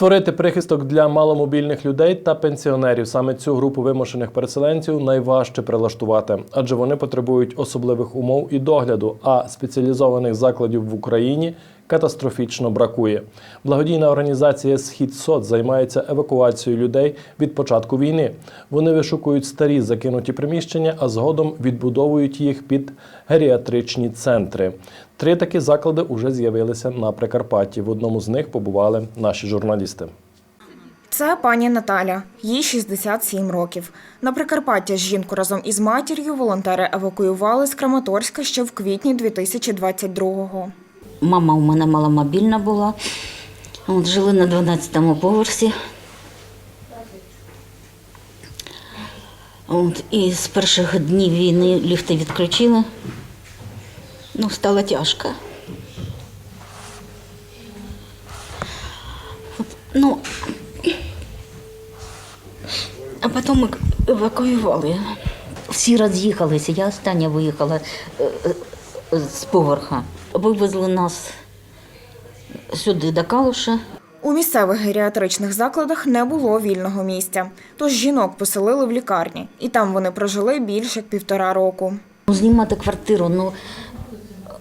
Створити прихисток для маломобільних людей та пенсіонерів. Саме цю групу вимушених переселенців найважче прилаштувати, адже вони потребують особливих умов і догляду, а спеціалізованих закладів в Україні катастрофічно бракує. Благодійна організація Схід СОЦ займається евакуацією людей від початку війни. Вони вишукують старі закинуті приміщення, а згодом відбудовують їх під геріатричні центри. Три такі заклади вже з'явилися на Прикарпатті. В одному з них побували наші журналісти. Це пані Наталя, їй 67 років. На Прикарпаття жінку разом із матір'ю волонтери евакуювали з Краматорська ще в квітні 2022-го. Мама у мене маломобільна була. От, жили на 12-му поверсі. От, і з перших днів війни ліфти відключили. Ну, стало тяжко. От, ну, а потім ми евакуювали. Всі роз'їхалися. Я остання виїхала е, е, з поверха. Вивезли нас сюди до Калуша. У місцевих геріатричних закладах не було вільного місця, тож жінок поселили в лікарні, і там вони прожили більше як півтора року. Ну, Знімати квартиру, ну,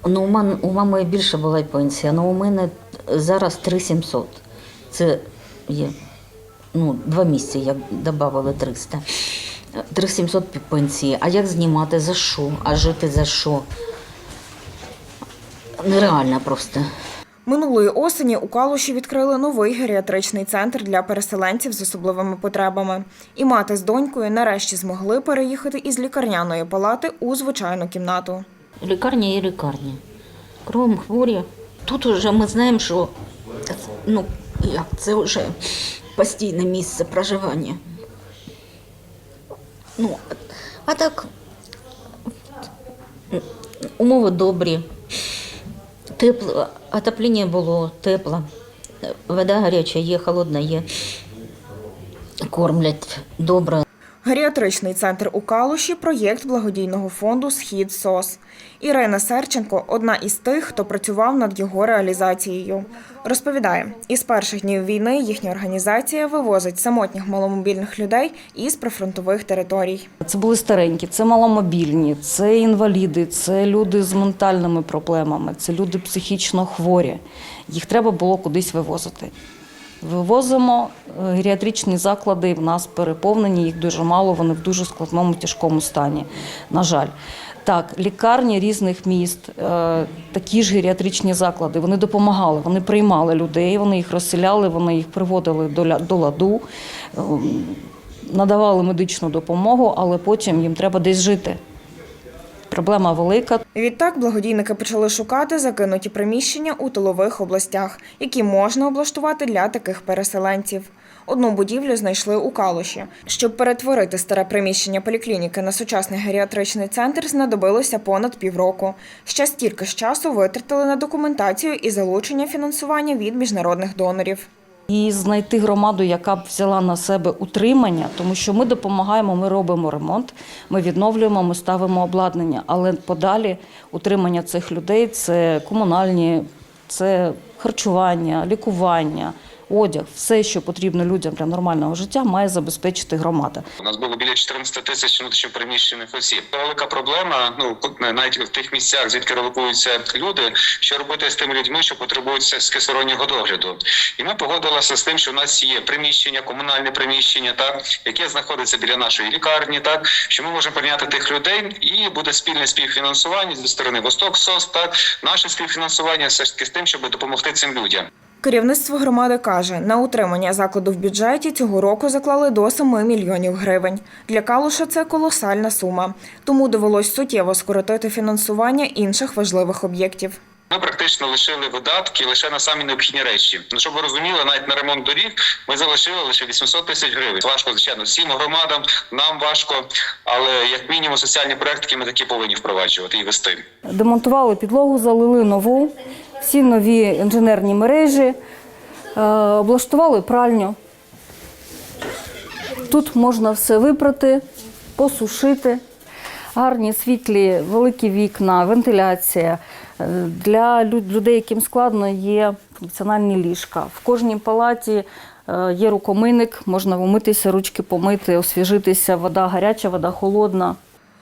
ну у, мам, у мами більше була й пенсія, але у мене зараз 3700. Це є ну, два місяці, як додавали 300. 3700 пенсії. А як знімати? За що? А жити за що? Нереально просто. Минулої осені у Калуші відкрили новий геріатричний центр для переселенців з особливими потребами. І мати з донькою нарешті змогли переїхати із лікарняної палати у звичайну кімнату. Лікарня є лікарня. Кругом хворі. Тут вже ми знаємо, що ну, як, це вже постійне місце проживання. Ну, а так умови добрі. Тепло, отоплення було тепло. Вода гаряча є, холодна є. Кормлять добре. Геріатричний центр у Калуші проєкт благодійного фонду Схід СОС. Ірина Серченко одна із тих, хто працював над його реалізацією. Розповідає, із перших днів війни їхня організація вивозить самотніх маломобільних людей із прифронтових територій. Це були старенькі, це маломобільні, це інваліди, це люди з ментальними проблемами, це люди психічно хворі. Їх треба було кудись вивозити. Вивозимо е, геріатричні заклади, в нас переповнені, їх дуже мало, вони в дуже складному тяжкому стані. На жаль. Так, лікарні різних міст, е, такі ж геріатричні заклади, вони допомагали, вони приймали людей, вони їх розселяли, вони їх приводили до ладу, е, надавали медичну допомогу, але потім їм треба десь жити. Проблема велика. Відтак благодійники почали шукати закинуті приміщення у тилових областях, які можна облаштувати для таких переселенців. Одну будівлю знайшли у Калуші. Щоб перетворити старе приміщення поліклініки на сучасний геріатричний центр, знадобилося понад півроку. Ще стільки ж часу витратили на документацію і залучення фінансування від міжнародних донорів. І знайти громаду, яка б взяла на себе утримання, тому що ми допомагаємо, ми робимо ремонт, ми відновлюємо, ми ставимо обладнання. Але подалі утримання цих людей це комунальні, це харчування, лікування, одяг, все, що потрібно людям для нормального життя, має забезпечити громада. У нас було біля 14 тисяч внутрішньопереміщених осіб. Велика проблема. Ну навіть в тих місцях, звідки релокуються люди, що робити з тими людьми, що потребують з кисороннього догляду. І ми погодилися з тим, що в нас є приміщення, комунальне приміщення, так яке знаходиться біля нашої лікарні, так що ми можемо прийняти тих людей, і буде спільне співфінансування зі сторони Восток СОС, так наше співфінансування все ж таки з тим, щоб допомогти цим людям. Керівництво громади каже, на утримання закладу в бюджеті цього року заклали до 7 мільйонів гривень. Для Калуша це колосальна сума. Тому довелось суттєво скоротити фінансування інших важливих об'єктів. Ми практично лишили видатки лише на самі необхідні речі. Ну щоб ви розуміли, навіть на ремонт доріг ми залишили лише 800 тисяч гривень. Важко, звичайно, всім громадам, нам важко, але як мінімум соціальні проекти ми такі повинні впроваджувати і вести. Демонтували підлогу, залили нову, всі нові інженерні мережі, е, облаштували пральню. Тут можна все випрати, посушити. Гарні світлі, великі вікна, вентиляція. Е, Для людей, яким складно, є функціональні ліжка. В кожній палаті е, є рукомийник, можна умитися, ручки помити, освіжитися, вода гаряча, вода холодна.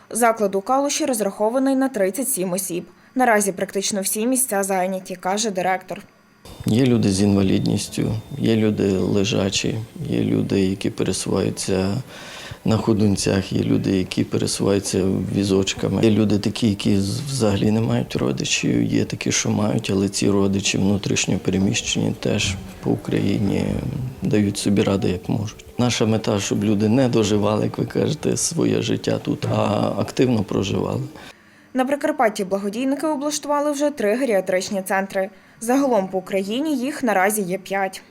Заклад у Калуші розрахований на 37 осіб. Наразі практично всі місця зайняті, каже директор. Є люди з інвалідністю, є люди лежачі, є люди, які пересуваються на ходунцях, є люди, які пересуваються візочками. Є люди такі, які взагалі не мають родичів, є такі, що мають, але ці родичі внутрішньо переміщені теж по Україні дають собі ради, як можуть. Наша мета, щоб люди не доживали, як ви кажете, своє життя тут, а активно проживали. На Прикарпатті благодійники облаштували вже три геріатричні центри. Загалом по Україні їх наразі є п'ять.